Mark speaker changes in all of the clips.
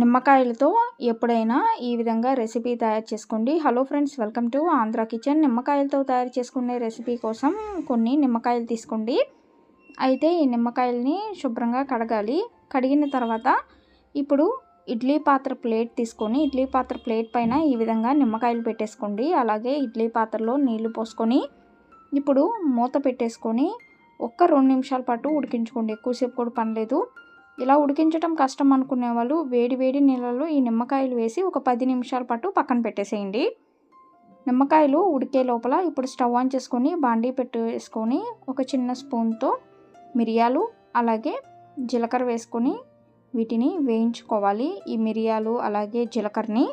Speaker 1: నిమ్మకాయలతో ఎప్పుడైనా ఈ విధంగా రెసిపీ తయారు చేసుకోండి. Hello friends welcome to Andhra kitchen నిమ్మకాయలతో తయారు చేసుకునే రెసిపీ కోసం కొన్ని నిమ్మకాయలు తీసుకోండి. అయితే ఈ నిమ్మకాయలని శుభ్రంగా కడగాలి. కడిగిన తర్వాత ఇప్పుడు ఇడ్లీ పాత్ర ప్లేట్ తీసుకొని ఇడ్లీ పాత్ర ప్లేట్ పైన ఈ విధంగా నిమ్మకాయలు పెట్టేసుకోండి. అలాగే ఇడ్లీ పాత్రలో నీళ్ళు పోసుకొని ఇప్పుడు మూత పెట్టేసుకొని ఒక్క రెండు నిమిషాల పాటు ఉడికించుకోండి. ఎక్కువసేపు కూడా పనిలేదు. ఇలా ఉడికించడం కష్టం అనుకునే వాళ్ళు వేడి వేడి నీళ్ళలో ఈ నిమ్మకాయలు వేసి ఒక పది నిమిషాల పాటు పక్కన పెట్టేసేయండి. నిమ్మకాయలు ఉడికే లోపల ఇప్పుడు స్టవ్ ఆన్ చేసుకొని బాండీ పెట్టేసుకొని ఒక చిన్న స్పూన్తో మిరియాలు అలాగే జీలకర్ర వేసుకొని వీటిని వేయించుకోవాలి. ఈ మిరియాలు అలాగే జీలకర్రని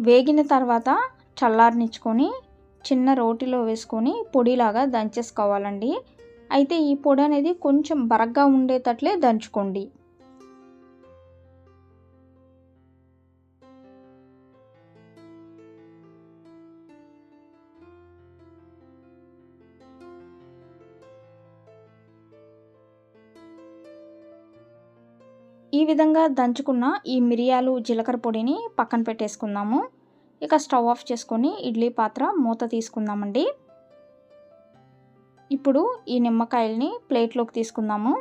Speaker 1: వేగిన తర్వాత చల్లారనిచ్చుకొని చిన్న రోటిలో వేసుకొని పొడిలాగా దంచేసుకోవాలండి. అయితే ఈ పొడి అనేది కొంచెం బరగ్గా ఉండేటట్లే దంచుకోండి. ఈ విధంగా దంచుకున్న ఈ మిరియాలు జీలకర్ర పొడిని పక్కన పెట్టేసుకుందాము. ఇక స్టవ్ ఆఫ్ చేసుకొని ఇడ్లీ పాత్ర మూత తీసుకుందామండి. ఇప్పుడు ఈ నిమ్మకాయల్ని ప్లేట్లోకి తీసుకుందాము.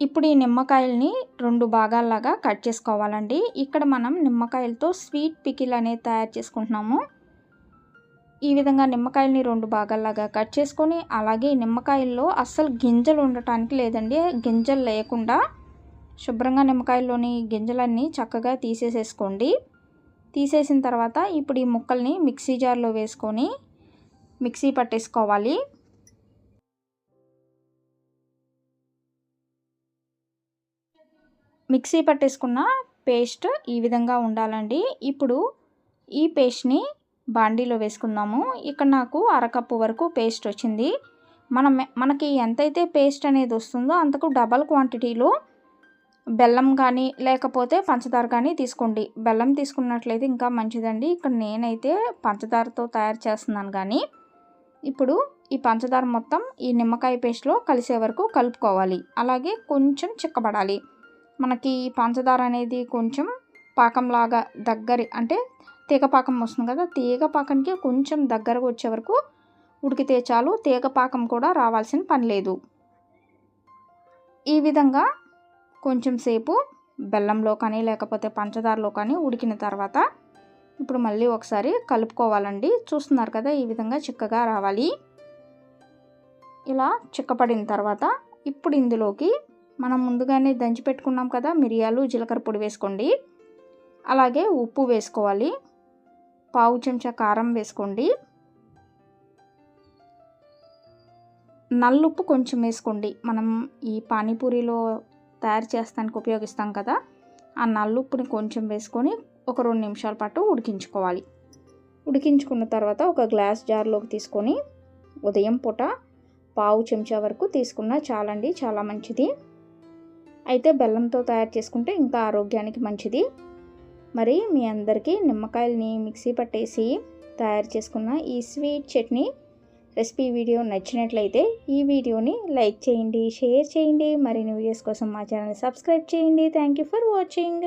Speaker 1: ఇప్పుడు ఈ నిమ్మకాయల్ని రెండు భాగాల్లాగా కట్ చేసుకోవాలండి. ఇక్కడ మనం నిమ్మకాయలతో స్వీట్ పికిల్ అనేది తయారు చేసుకుంటున్నాము. ఈ విధంగా నిమ్మకాయల్ని రెండు భాగాల్లాగా కట్ చేసుకొని అలాగే నిమ్మకాయల్లో అస్సలు గింజలు ఉండటానికి లేదండి. గింజలు లేకుండా శుభ్రంగా నిమ్మకాయల్లోని గింజలన్నీ చక్కగా తీసేసేసుకోండి. తీసేసిన తర్వాత ఇప్పుడు ఈ ముక్కల్ని మిక్సీ జార్లో వేసుకొని మిక్సీ పట్టేసుకోవాలి. మిక్సీ పట్టేసుకున్న పేస్ట్ ఈ విధంగా ఉండాలండి. ఇప్పుడు ఈ పేస్ట్ని బాండీలో వేసుకుందాము. ఇక్కడ నాకు అరకప్పు వరకు పేస్ట్ వచ్చింది. మనం మనకి ఎంతైతే పేస్ట్ అనేది వస్తుందో అంతకు డబల్ క్వాంటిటీలో బెల్లం కానీ లేకపోతే పంచదార కానీ తీసుకోండి. బెల్లం తీసుకున్నట్లయితే ఇంకా మంచిదండి. ఇక్కడ నేనైతే పంచదారతో తయారు చేస్తున్నాను కానీ ఇప్పుడు ఈ పంచదార మొత్తం ఈ నిమ్మకాయ పేస్ట్లో కలిసే వరకు కలుపుకోవాలి. అలాగే కొంచెం చిక్కబడాలి. మనకి పంచదార అనేది కొంచెం పాకంలాగా దగ్గరి అంటే తీగ పాకం వస్తుంది కదా తీగ పాకంకి కొంచెం దగ్గరకు వచ్చే వరకు ఉడికితే చాలు తీగ పాకం కూడా రావాల్సిన పని లేదు. ఈ విధంగా కొంచెం సేపు బెల్లంలో కానీ లేకపోతే పంచదారలో కానీ ఉడికిన తర్వాత ఇప్పుడు మళ్ళీ ఒకసారి కలుపుకోవాలండి. చూస్తున్నారు కదా ఈ విధంగా చిక్కగా రావాలి. ఇలా చిక్కపడిన తర్వాత ఇప్పుడు ఇందులోకి మనం ముందుగానే దంచి పెట్టుకున్నాం కదా మిరియాలు జీలకర్ర పొడి వేసుకోండి. అలాగే ఉప్పు వేసుకోవాలి. పావు చెంచా కారం వేసుకోండి. నల్లుప్పు కొంచెం వేసుకోండి. మనం ఈ పానీపూరిలో తయారు చేస్తానికి ఉపయోగిస్తాం కదా ఆ నల్లుప్పుని కొంచెం వేసుకొని ఒక రెండు నిమిషాల పాటు ఉడికించుకోవాలి. ఉడికించుకున్న తర్వాత ఒక గ్లాస్ జార్లోకి తీసుకొని ఉదయం పూట పావు చెంచా వరకు తీసుకున్నా చాలండి చాలా మంచిది. అయితే బెల్లంతో తయారు చేసుకుంటే ఇంకా ఆరోగ్యానికి మంచిది. మరి మీ అందరికీ నిమ్మకాయలని మిక్సీ పట్టేసి తయారు చేసుకున్న ఈ స్వీట్ చట్నీ రెసిపీ వీడియో నచ్చినట్లయితే ఈ వీడియోని లైక్ చేయండి షేర్ చేయండి. మరిన్ని వీడియోస్ కోసం మా ఛానల్ సబ్స్క్రైబ్ చేయండి. Thank you for watching.